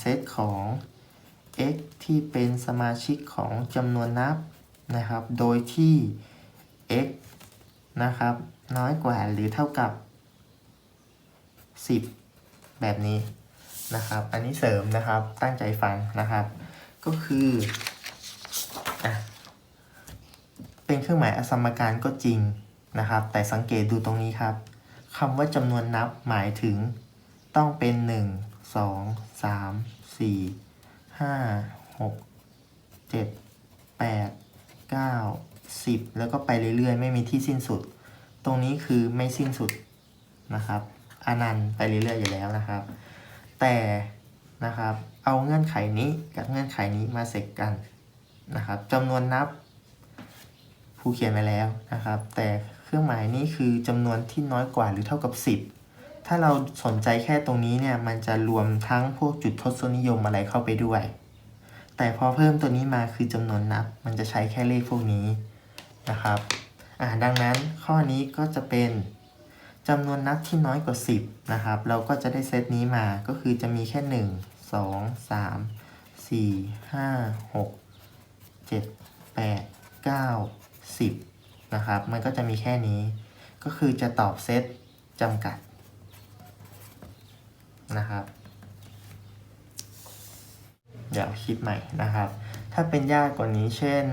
เซตของ x ที่เป็นสมาชิกของจำนวนนับนะครับ โดยที่ x นะครับ น้อยกว่าหรือเท่ากับ 10 แบบนี้นะครับ อันนี้เสริมนะครับ ตั้งใจฟังนะครับ ก็คืออเป็นเครื่องหมายอสมการก็จริงนะครับ แต่สังเกตดูตรงนี้ครับคำว่าจำนวนนับหมายถึงต้องเป็น 1 2 3 4 5 6 7 8 9 10แปดเก้าสิบแล้วก็ไปเรื่อยๆ ไม่มีที่สิ้นสุด ตรงนี้คือไม่สิ้นสุดนะครับอนันต์ไปเรื่อยๆอยู่แล้วนะครับ แต่นะครับเอาเงื่อนไขนี้กับเงื่อนไขนี้มาเสกกันนะครับจำนวนนับผู้เขียนไว้แล้วนะครับ แต่เครื่องหมายนี้คือจำนวนที่น้อยกว่าหรือเท่ากับ 10 ถ้าเราสนใจแค่ตรงนี้เนี่ย มันจะรวมทั้งพวกจุดทศนิยมอะไรเข้าไปด้วย แต่พอเพิ่มตัวนี้มาคือจำนวนนับ มันจะใช้แค่เลขพวกนี้นะครับ อ่า ดังนั้นข้อนี้ก็จะเป็นจำนวนนับที่น้อยกว่า 10 นะครับ เราก็จะได้เซตนี้มา ก็คือจะมีแค่ 1 2 3 4 5 6 7 8 9 10 นะครับ มันก็จะมีแค่นี้ ก็คือจะตอบเซตจำกัด นะครับ เดี๋ยวคิดใหม่นะครับ ถ้าเป็นยากกว่านี้เช่น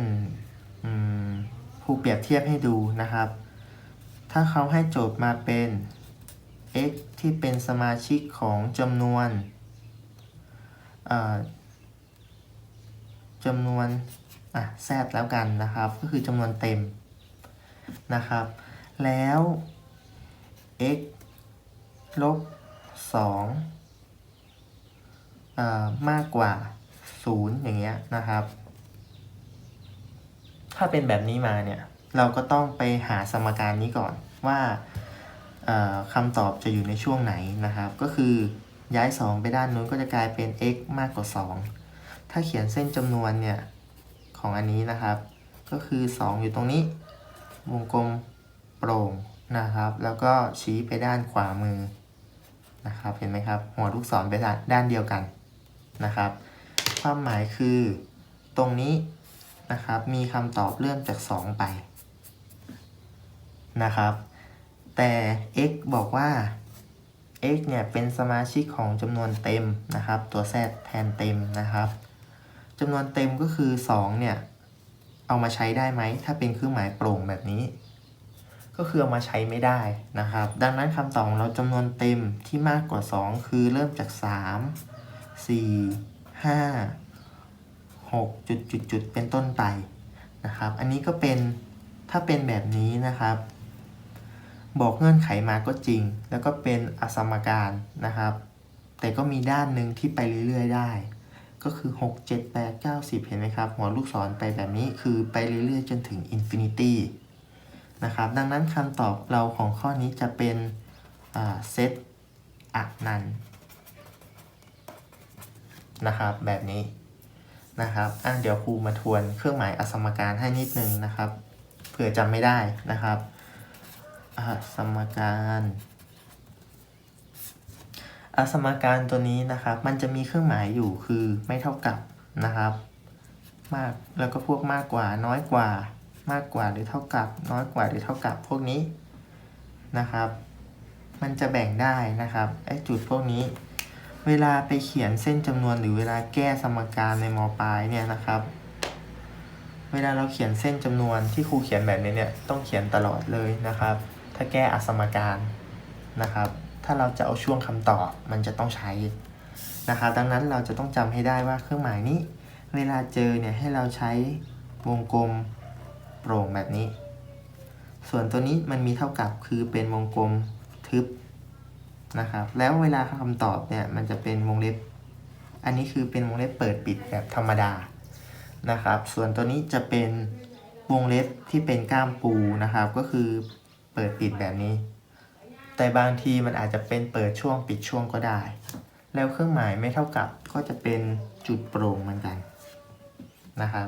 อืมครูเปรียบเทียบให้ดูนะครับ ถ้าเขาให้โจทย์มาเป็น x ที่เป็นสมาชิกของจำนวนจำนวนอะแซดแล้วกันนะครับ ก็คือจำนวนเต็มนะครับ แล้ว x ลบ 2เอ่อมากกว่า 0 อย่างเงี้ยนะครับ ถ้าเป็นแบบนี้มาเนี่ย เราก็ต้องไปหาสมการนี้ก่อนว่าคำตอบจะอยู่ในช่วงไหนนะครับ ก็คือย้าย 2 ไปด้านนู้นก็จะกลายเป็น x มากกว่า 2 ถ้าเขียนเส้นจำนวนเนี่ยของอันนี้นะครับ ก็คือ 2 อยู่ตรงนี้ วงกลมโปร่งนะครับ แล้วก็ชี้ไปด้านขวามือ นะครับ เห็นไหมครับ หัวลูกศรไปด้านด้านเดียวกันนะครับ ความหมายคือตรงนี้นะครับมีคำตอบเริ่มจาก 2 ไปนะครับ แต่ x บอกว่า x เนี่ยเป็นสมาชิกของจำนวนเต็มนะครับ ตัว z แทนเต็มนะครับจำนวนเต็มก็คือ 2 เนี่ย เอามาใช้ได้ไหม ถ้าเป็นเครื่องหมายโปร่งแบบนี้ ก็คือเอามาใช้ไม่ได้นะครับ ดังนั้นคำตอบของเราจำนวนเต็มที่มากกว่า 2 คือเริ่มจาก 3 4 5 6จุดจุดจุดเป็นต้นไปนะครับ อันนี้ก็เป็นถ้าเป็นแบบนี้นะครับ บอกเงื่อนไขมาก็จริง แล้วก็เป็นอสมการนะครับ แต่ก็มีด้านหนึ่งที่ไปเรื่อยๆได้ ก็คือ 6 7 8 9 10 เห็นไหมครับ หัวลูกศรไปแบบนี้คือไปเรื่อยๆ จนถึงอินฟินิตี้ นะครับ ดังนั้นคำตอบเราของข้อนี้จะเป็นเซตอนันต์นะครับ แบบนี้นะครับอะเดี๋ยวครูมาทวนเครื่องหมายอสมการให้นิดนึงนะครับเผื่อจำไม่ได้นะครับอสมการอสมการตัวนี้นะครับ มันจะมีเครื่องหมายอยู่คือไม่เท่ากับนะครับ มากแล้วก็พวกมากกว่าน้อยกว่า มากกว่าหรือเท่ากับ น้อยกว่าหรือเท่ากับพวกนี้นะครับ มันจะแบ่งได้นะครับไอ้จุดพวกนี้ เวลาไปเขียนเส้นจำนวนหรือเวลาแก้สมการในมปลายเนี่ยนะครับ เวลาเราเขียนเส้นจำนวนที่ครูเขียนแบบนี้เนี่ยต้องเขียนตลอดเลยนะครับ ถ้าแก้อสมการนะครับ ถ้าเราจะเอาช่วงคำตอบมันจะต้องใช้นะครับ ดังนั้นเราจะต้องจำให้ได้ว่าเครื่องหมายนี้ เวลาเจอเนี่ยให้เราใช้วงกลม โปร่งแบบนี้ ส่วนตัวนี้มันมีเท่ากับคือเป็นวงกลมทึบนะครับ แล้วเวลาคำตอบเนี่ยมันจะเป็นวงเล็บ อันนี้คือเป็นวงเล็บเปิดปิดแบบธรรมดานะครับ ส่วนตัวนี้จะเป็นวงเล็บที่เป็นก้ามปูนะครับ ก็คือเปิดปิดแบบนี้ แต่บางทีมันอาจจะเป็นเปิดช่วงปิดช่วงก็ได้ แล้วเครื่องหมายไม่เท่ากับก็จะเป็นจุดโปร่งเหมือนกันนะครับ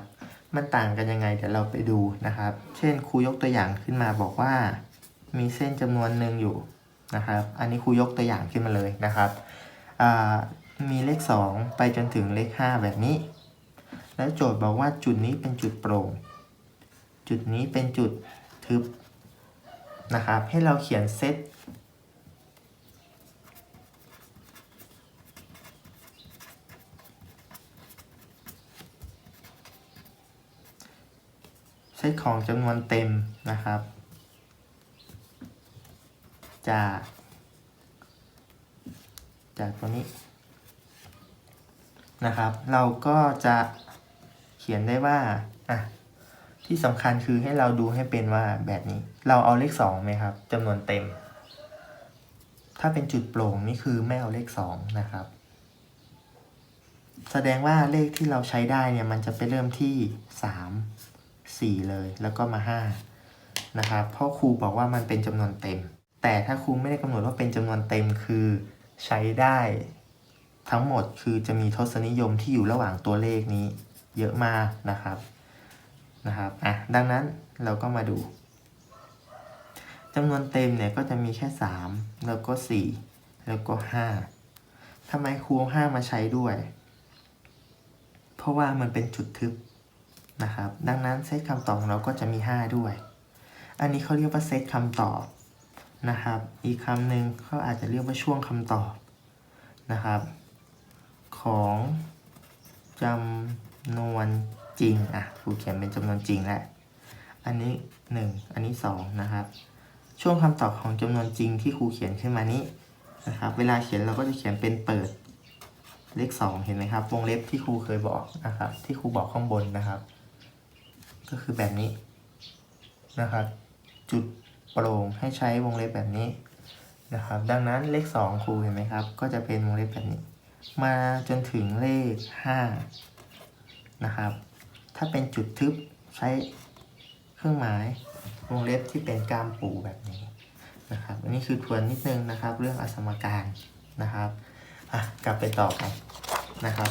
มันต่างกันยังไงเดี๋ยวเราไปดูนะครับ เช่นครูยกตัวอย่างขึ้นมาบอกว่า มีเส้นจำนวนหนึ่งอยู่นะครับ อันนี้ครูยกตัวอย่างขึ้นมาเลยนะครับมีเลข 2 ไปจนถึงเลข 5 แบบนี้ แล้วโจทย์บอกว่าจุดนี้เป็นจุดโปร่ง จุดนี้เป็นจุดทึบนะครับ ให้เราเขียนเซต เซตของจำนวนเต็มนะครับ จาก จากตัวนี้นะครับ เราก็จะเขียนได้ว่าอะที่สำคัญคือให้เราดูให้เป็นว่าแบบนี้ เราเอาเลขสองไหมครับจำนวนเต็ม ถ้าเป็นจุดโปร่งนี่คือไม่เอาเลขสองนะครับ แสดงว่าเลขที่เราใช้ได้เนี่ยมันจะไปเริ่มที่สามสี่เลย แล้วก็มาห้านะครับ เพราะครูบอกว่ามันเป็นจำนวนเต็ม แต่ถ้าครูไม่ได้กำหนดว่าเป็นจำนวนเต็มคือใช้ได้ทั้งหมดคือจะมีทศนิยมที่อยู่ระหว่างตัวเลขนี้เยอะมากนะครับนะครับอะดังนั้นเราก็มาดูจำนวนเต็มเนี่ยก็จะมีแค่ 3 แล้วก็ 4 แล้วก็ 5ทำไมครูเอา5มาใช้ด้วย เพราะว่ามันเป็นจุดทึบ นะครับ ดังนั้นเซตคำตอบของเราก็จะมี 5 ด้วย อันนี้เขาเรียกว่าเซตคำตอบนะครับ อีกคำหนึ่งเขาอาจจะเรียกว่าช่วงคำตอบนะครับ ของจำนวนจริงอะครูเขียนเป็นจำนวนจริงแหล้วอันนี้ 1 อันนี้ 2 นะครับ ช่วงคำตอบของจำนวนจริงที่ครูเขียนขึ้นมานี้นะครับ เวลาเขียนเราก็จะเขียนเป็นเปิดเลข 2 เห็นไหมครับ วงเล็บที่ครูเคยบอกนะครับ ที่ครูบอกข้างบนนะครับ ก็คือแบบนี้นะครับ จุดโปร่งให้ใช้วงเล็บแบบนี้นะครับ ดังนั้นเลข 2ครูเห็นไหมครับ ก็จะเป็นวงเล็บแบบนี้ มาจนถึงเลข5นะครับ ถ้าเป็นจุดทึบใช้เครื่องหมายวงเล็บที่เป็นกามปูแบบนี้นะครับ อันนี้คือทวนนิดนึงนะครับ เรื่องอสมการนะครับ อะ กลับไปต่อกันนะครับ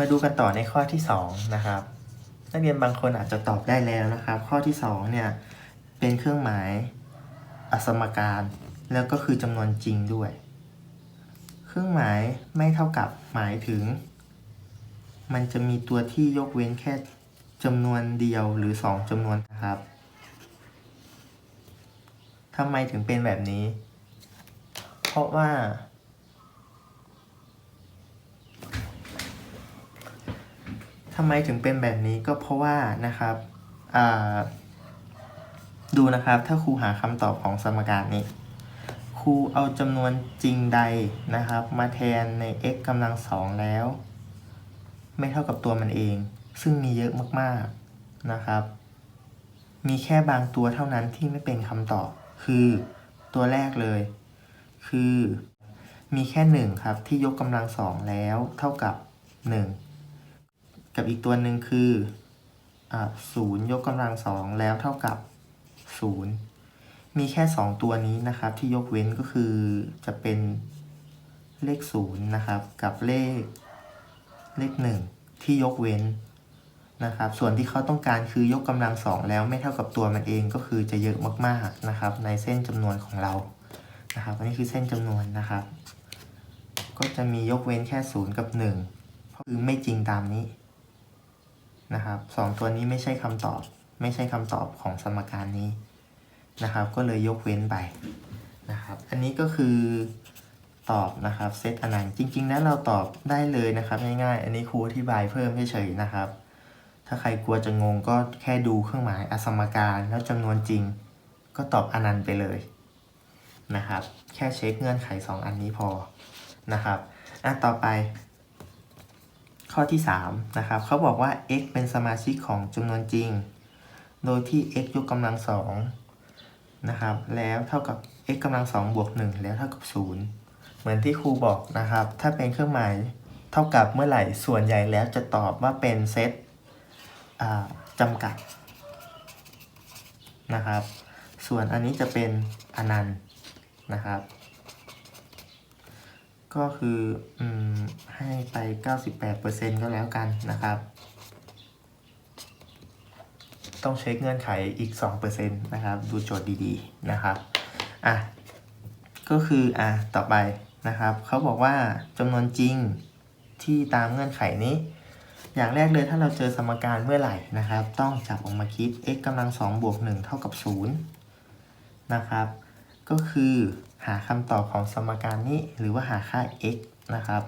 มาดูกันต่อในข้อที่2นะครับนักเรียนบางคนอาจจะตอบได้แล้วนะครับ ข้อที่2เนี่ยเป็นเครื่องหมายอสมการแล้วก็คือจำนวนจริงด้วย เครื่องหมายไม่เท่ากับหมายถึง มันจะมีตัวที่ยกเว้นแค่จำนวนเดียวหรือ 2จำนวนนะครับทำไมถึงเป็นแบบนี้ เพราะว่าำไมถึงเป็นแบบนี้ก็เพราะว่านะครับดูนะครับถ้าครูหาคำตอบของสมการนี้ครูเอาจำนวนจริงใดนะครับ มาแทนใน x กำลังสองแล้ว ไม่เท่ากับตัวมันเอง ซึ่งมีเยอะมากๆนะครับ มีแค่บางตัวเท่านั้นที่ไม่เป็นคำตอบ คือตัวแรกเลย คือมีแค่หนึ่งครับที่ยกกำลังสองแล้ว เท่ากับหนึ่ง กับอีกตัวหนึ่งคือศูนย์ยกกำลังสองแล้วเท่ากับศูนย์มีแค่ 2 ตัวนี้นะครับที่ยกเว้นก็คือจะเป็นเลข0นะครับกับเลขเลข1ที่ยกเว้นนะครับ ส่วนที่เขาต้องการคือยกกำลังสองแล้วไม่เท่ากับตัวมันเองก็คือจะเยอะมากๆนะครับ ในเส้นจำนวนของเรานะครับอันนี้คือเส้นจำนวนนะครับ ก็จะมียกเว้นแค่0กับ1เพราะคือไม่จริงตามนี้ นะครับสองตัวนี้ไม่ใช่คำตอบ ไม่ใช่คำตอบของสมการนี้นะครับ ก็เลยยกเว้นไปนะครับ อันนี้ก็คือตอบนะครับเซตอนันต์จริง ๆ แล้วเราตอบได้เลยนะครับ ง่ายๆ อันนี้ครูอธิบายเพิ่มเฉยๆนะครับ ถ้าใครกลัวจะงงก็แค่ดูเครื่องหมายอสมการแล้วจำนวนจริง ก็ตอบอนันต์ไปเลยนะครับ แค่เช็คเงื่อนไข 2 อันนี้พอนะครับอะต่อไป ข้อที่ 3 นะครับเขาบอกว่า x เป็นสมาชิกของจำนวนจริง โดยที่ x ยกกำลังสองนะครับ แล้วเท่ากับ x กำลังสองบวกหนึ่งแล้วเท่ากับศูนย์เหมือนที่ครูบอกนะครับ ถ้าเป็นเครื่องหมายเท่ากับเมื่อไหร่ส่วนใหญ่แล้วจะตอบว่าเป็นเซตจำกัดนะครับ ส่วนอันนี้จะเป็นอนันต์นะครับ ก็คืออให้ไป 98%ก็แล้วกันนะครับ ต้องเช็คเงื่อนไขอีก 2%นะครับ ดูโจทย์ดีๆนะครับอะก็คืออะต่อไปนะครับ เขาบอกว่าจำนวนจริงที่ตามเงื่อนไขนี้ อย่างแรกเลยถ้าเราเจอสมการเมื่อไหร่นะครับ ต้องจับออกมาคิด x กำลัง2บวก1เท่ากับ0นะครับ ก็คือ หาคำตอบของสมการนี้หรือว่าหาค่า x นะครับ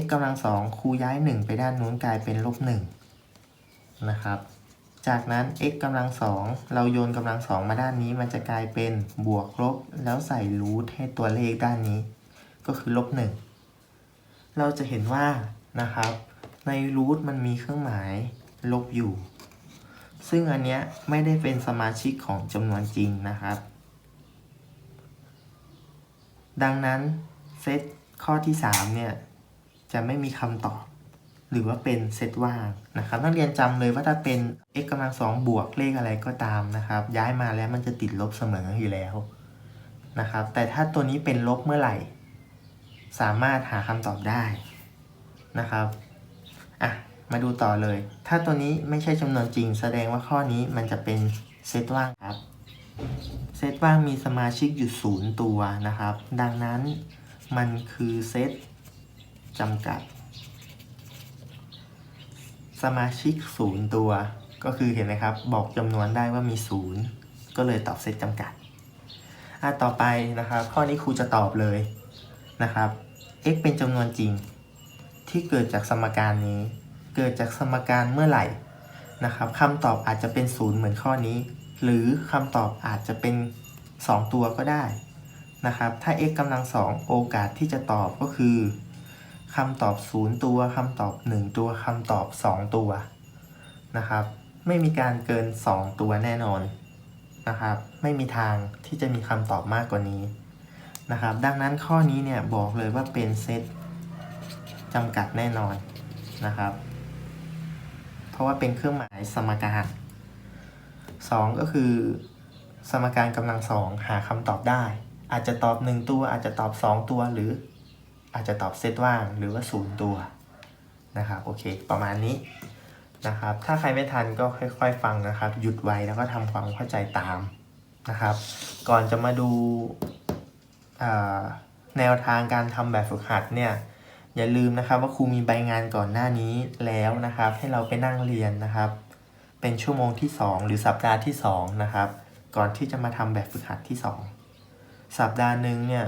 x กำลัง2คูย้าย 1 ไปด้านนู้นกลายเป็นลบ1นะครับ จากนั้น x กำลัง2เราโยนกำลัง2มาด้านนี้มันจะกลายเป็นบวกลบ แล้วใส่รูทให้ตัวเลขด้านนี้ ก็คือลบ1เราจะเห็นว่านะครับ ในรูทมันมีเครื่องหมายลบอยู่ ซึ่งอันเนี้ยไม่ได้เป็นสมาชิกของจำนวนจริงนะครับ ดังนั้นเซตข้อที่ 3 เนี่ย จะไม่มีคำตอบ หรือว่าเป็นเซตว่างนะครับนักเรียนจำเลยว่าถ้าเป็น x กำลังสองบวกเลขอะไรก็ตามนะครับ ย้ายมาแล้วมันจะติดลบเสมออยู่แล้วนะครับ แต่ถ้าตัวนี้เป็นลบเมื่อไหร่ สามารถหาคำตอบได้นะครับอะมาดูต่อเลย ถ้าตัวนี้ไม่ใช่จำนวนจริง แสดงว่าข้อนี้มันจะเป็นเซตว่างครับ เซตว่างมีสมาชิกอยู่ศูนย์ตัวนะครับ ดังนั้นมันคือเซตจำกัด สมาชิกศูนย์ตัว ก็คือเห็นไหมครับ บอกจำนวนได้ว่ามีศูนย์ก็เลยตอบเซตจำกัดอะต่อไปนะครับ ข้อนี้ครูจะตอบเลยนะครับ x เป็นจำนวนจริง ที่เกิดจากสมการนี้ เกิดจากสมการเมื่อไหร่นะครับคำตอบอาจจะเป็นศูนย์เหมือนข้อนี้ หรือคำตอบอาจจะเป็น 2 ตัวก็ได้นะครับ ถ้า x กำลังสองโอกาสที่จะตอบก็คือคำตอบ 0 ตัวคำตอบ 1 ตัวคำตอบ 2 ตัวนะครับ ไม่มีการเกิน 2 ตัวแน่นอนนะครับ ไม่มีทางที่จะมีคำตอบมากกว่านี้นะครับ ดังนั้นข้อนี้เนี่ยบอกเลยว่าเป็นเซตจำกัดแน่นอนนะครับ เพราะว่าเป็นเครื่องหมายสมการ 2 ก็คือ สมการกำลังสองหาคำตอบได้ อาจจะตอบ 1 ตัว อาจจะตอบ 2 ตัวหรือ อาจจะตอบเซตว่างหรือว่า 0 ตัวนะครับโอเค ประมาณนี้นะครับ ถ้าใครไม่ทันก็ค่อย ๆ ฟังนะครับ หยุดไว้แล้วก็ทำความเข้าใจตามนะครับ ก่อนจะมาดูแนวทางการทำแบบฝึกหัดเนี่ยอย่าลืมนะครับว่าครูมีใบงานก่อนหน้านี้แล้วนะครับ ให้เราไปนั่งเรียนนะครับ เป็นชั่วโมงที่ 2 หรือสัปดาห์ที่ 2 นะครับ ก่อนที่จะมาทำแบบฝึกหัดที่ 2 สัปดาห์หนึ่งเนี่ย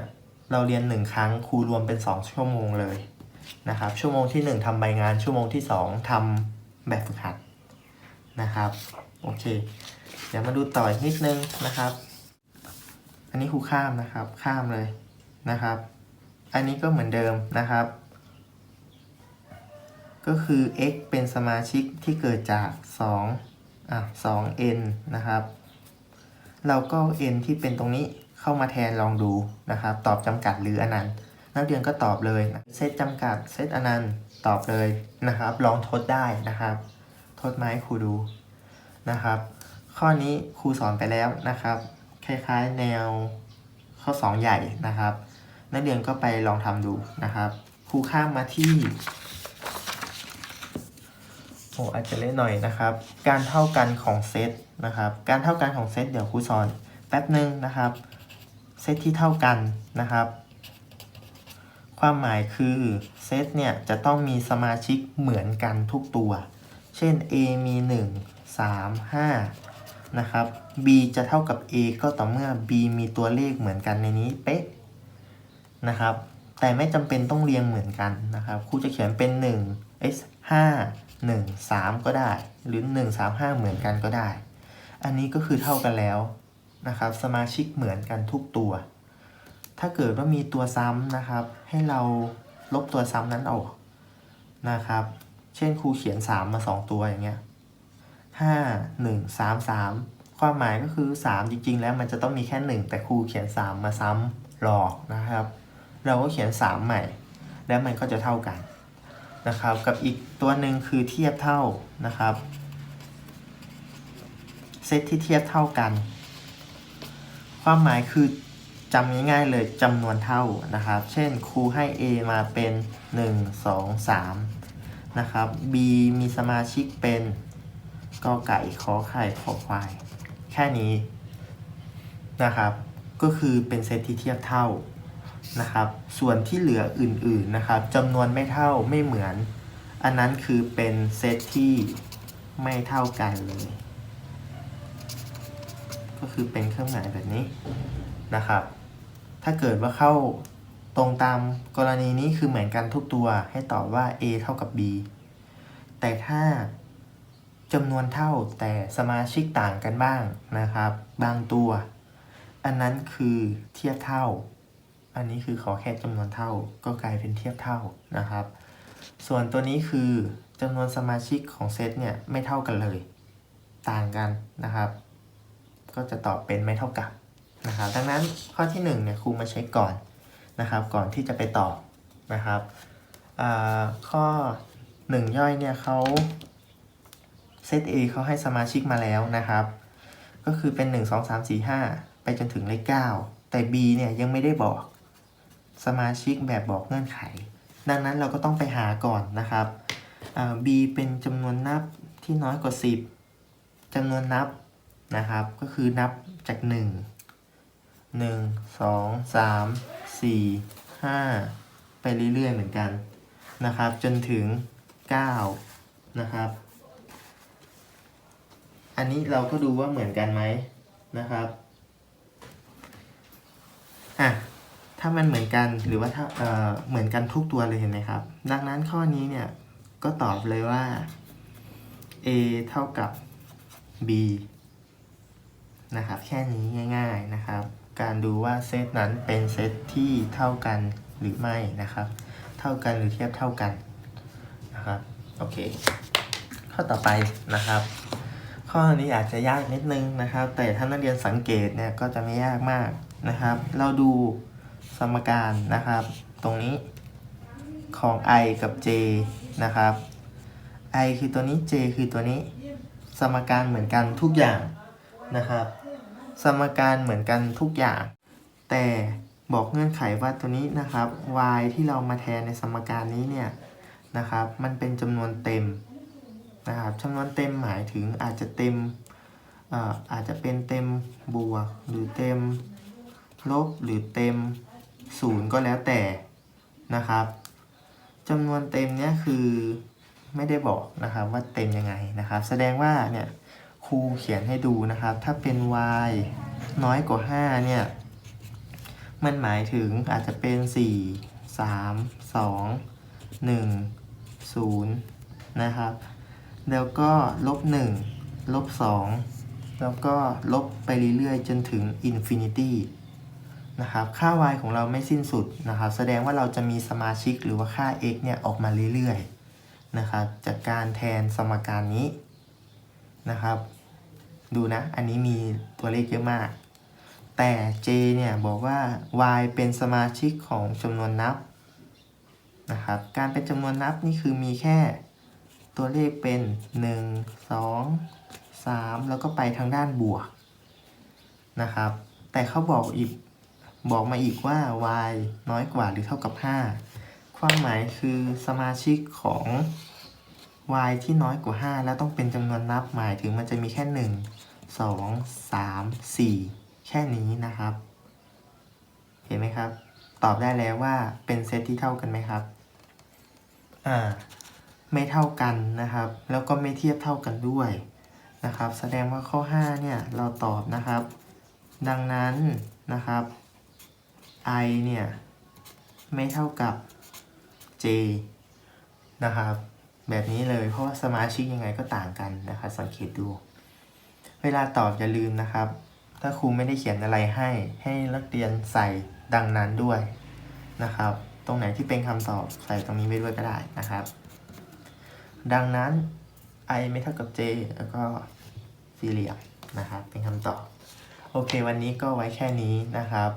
เราเรียน 1 ครั้งครูรวมเป็น 2 ชั่วโมงเลยนะครับ ชั่วโมงที่ 1ทำใบงาน ชั่วโมงที่ 2ทำแบบฝึกหัดนะครับ โอเค เดี๋ยวมาดูต่ออีกนิดนึงนะครับ อันนี้ครูข้ามนะครับ ข้ามเลยนะครับ อันนี้ก็เหมือนเดิมนะครับ ก็คือ x เป็นสมาชิกที่เกิดจาก 2 อะ 2n นะครับ เราก็ n ที่เป็นตรงนี้เข้ามาแทนลองดูนะครับ ตอบจำกัดหรืออนันต์ นักเรียนก็ตอบเลยนะเซตจำกัด เซตอนันต์ ตอบเลยนะครับ ลองทดได้นะครับ ทดมาให้ครูดูนะครับ ข้อนี้ครูสอนไปแล้วนะครับ คล้ายๆแนวข้อ 2 ใหญ่นะครับ นักเรียนก็ไปลองทำดูนะครับ ครูข้ามมาที่ โอ้อาจจะเล่นหน่อยนะครับ การเท่ากันของเซตนะครับ การเท่ากันของเซตเดี๋ยวครูสอนแป๊บหนึ่งนะครับ เซตที่เท่ากันนะครับ ความหมายคือเซตเนี่ยจะต้องมีสมาชิกเหมือนกันทุกตัว เช่น A มี 1 3 5นะครับ B จะเท่ากับ A ก็ต่อเมื่อ B มีตัวเลขเหมือนกันในนี้เป๊ะนะครับ แต่ไม่จำเป็นต้องเรียงเหมือนกันนะครับครูจะเขียนเป็น1 S 5 1 3 ก็ได้ หรือ 1 3 5 เหมือนกันก็ได้ อันนี้ก็คือเท่ากันแล้วนะครับ สมาชิกเหมือนกันทุกตัว ถ้าเกิดว่ามีตัวซ้ำนะครับ ให้เราลบตัวซ้ำนั้นออกนะครับ เช่นครูเขียน 3 มา 2 ตัวอย่างเงี้ยห้าหนึ่งสามสามความหมายก็คือ 3 จริง ๆ แล้วมันจะต้องมีแค่ 1 แต่ครูเขียน 3 มาซ้ำหลอกนะครับ เราก็เขียน 3 ใหม่ แล้วมันก็จะเท่ากัน นะครับ กับอีกตัวหนึ่งคือเทียบเท่านะครับ เซตที่เทียบเท่ากัน ความหมายคือจำง่ายๆเลยจำนวนเท่านะครับ เช่นครูให้ A มาเป็น 1 2 3 นะครับ B มีสมาชิกเป็นกอไก่ขอไข่ขอควาย แค่นี้นะครับ ก็คือเป็นเซตที่เทียบเท่า นะครับ ส่วนที่เหลืออื่นๆนะครับจำนวนไม่เท่าไม่เหมือน อันนั้นคือเป็นเซตที่ไม่เท่ากันเลย ก็คือเป็นเครื่องหมายแบบนี้นะครับ ถ้าเกิดว่าเข้าตรงตามกรณีนี้คือเหมือนกันทุกตัวให้ตอบว่า a เท่ากับ b แต่ถ้าจำนวนเท่าแต่สมาชิกต่างกันบ้างนะครับ บางตัว อันนั้นคือเทียบเท่า อันนี้คือขอแค่จำนวนเท่าก็กลายเป็นเทียบเท่านะครับ ส่วนตัวนี้คือจำนวนสมาชิกของเซตเนี่ยไม่เท่ากันเลย ต่างกันนะครับ ก็จะตอบเป็นไม่เท่ากับนะครับ ดังนั้นข้อที่1เนี่ยครูมาเช็คก่อนนะครับ ก่อนที่จะไปตอบนะครับอ่าข้อ 1 ย่อยเนี่ยเขาเซต A เขาให้สมาชิกมาแล้วนะครับ ก็คือเป็น 1 2 3 4 5 ไปจนถึงเลข9แต่ B เนี่ยยังไม่ได้บอก สมาชิกแบบบอกเงื่อนไข ดังนั้นเราก็ต้องไปหาก่อนนะครับ B เป็นจำนวนนับที่น้อยกว่า 10จำนวนนับนะครับ ก็คือนับจาก 1 1 2 3 4 5 ไปเรื่อยๆเหมือนกันนะครับ จนถึง 9 นะครับ อันนี้เราก็ดูว่าเหมือนกันไหมนะครับ อะ ถ้ามันเหมือนกันหรือว่าถ้าเอ่อเหมือนกันทุกตัวเลยเห็นไหมครับ ดังนั้นข้อนี้เนี่ยก็ตอบเลยว่า a เท่ากับ b นะครับ แค่นี้ง่าย ๆนะครับ การดูว่าเซตนั้นเป็นเซตที่เท่ากันหรือไม่นะครับ เท่ากันหรือเทียบเท่ากันนะครับ โอเค ข้อต่อไปนะครับ ข้อนี้อาจจะยากนิดนึงนะครับ แต่ถ้านักเรียนสังเกตเนี่ยก็จะไม่ยากมากนะครับ เราดู สมการนะครับ ตรงนี้ของ i กับ j นะครับ i คือตัวนี้ j คือตัวนี้ สมการเหมือนกันทุกอย่างนะครับ สมการเหมือนกันทุกอย่าง แต่บอกเงื่อนไขว่าตัวนี้นะครับ y ที่เรามาแทนในสมการนี้เนี่ยนะครับ มันเป็นจำนวนเต็มนะครับจำนวนเต็มหมายถึงอาจจะเต็มอาจจะเป็นเต็มบวก หรือเต็มลบหรือเต็ม ศูนย์ก็แล้วแต่นะครับจำนวนเต็มเนี่ยคือไม่ได้บอกนะครับว่าเต็มยังไงนะครับ แสดงว่าเนี่ยครูเขียนให้ดูนะครับ ถ้าเป็น y น้อยกว่า 5 เนี่ย มันหมายถึงอาจจะเป็น 4 3 2 1 0 นะครับ แล้วก็ลบ 1 ลบ 2 แล้วก็ลบไปเรื่อยๆ จนถึง infinity นะครับค่า y ของเราไม่สิ้นสุดนะครับแสดงว่าเราจะมีสมาชิกหรือว่าค่า x เนี่ยออกมาเรื่อยๆนะครับจากการแทนสมการนี้นะครับ ดูนะ อันนี้มีตัวเลขเยอะมาก แต่ j เนี่ยบอกว่า y เป็นสมาชิกของจำนวนนับนะครับการเป็นจำนวนนับนี่คือมีแค่ตัวเลขเป็น 1 2 3 แล้วก็ไปทางด้านบวกนะครับ แต่เขาบอกอีก บอกมาอีกว่า y น้อยกว่าหรือเท่ากับ 5 ความหมายคือสมาชิกของ y ที่น้อยกว่า 5 แล้วต้องเป็นจำนวนนับหมายถึงมันจะมีแค่ 1 2 3 4 แค่นี้นะครับ เห็นไหมครับ ตอบได้แล้วว่าเป็นเซตที่เท่ากันไหมครับอ่าไม่เท่ากันนะครับ แล้วก็ไม่เทียบเท่ากันด้วยนะครับ แสดงว่าข้อ 5 เนี่ย เราตอบนะครับ ดังนั้นนะครับ i เนี่ย ไม่เท่ากับ j นะครับ แบบนี้เลยเพราะว่าสมาชิกยังไงก็ต่างกันนะครับ สังเกตดู เวลาตอบอย่าลืมนะครับ ถ้าครูไม่ได้เขียนอะไรให้ ให้นักเรียนใส่ดังนั้นด้วยนะครับ ตรงไหนที่เป็นคำตอบใส่ตรงนี้ไว้ด้วยก็ได้นะครับ ดังนั้น i ไม่เท่ากับ j แล้วก็สี่เหลี่ยมนะครับ เป็นคำตอบ โอเค วันนี้ก็ไว้แค่นี้นะครับ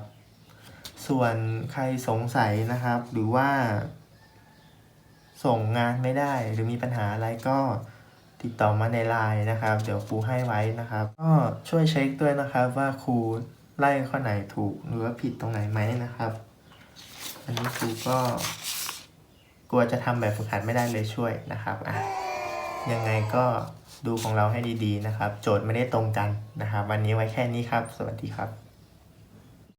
ส่วนใครสงสัยนะครับ หรือว่า ส่งงานไม่ได้หรือมีปัญหาอะไรก็ติดต่อมาในไลน์นะครับ เดี๋ยวครูให้ไว้นะครับ ก็ช่วยเช็คด้วยนะครับว่าครูไล่ข้อไหนถูกหรือว่าผิดตรงไหนไหมนะครับ อันนี้ครูก็กลัวจะทำแบบฝึกหัดไม่ได้เลยช่วยนะครับอะยังไงก็ดูของเราให้ดีๆนะครับ โจทย์ไม่ได้ตรงกันนะครับ วันนี้ไว้แค่นี้ครับ สวัสดีครับ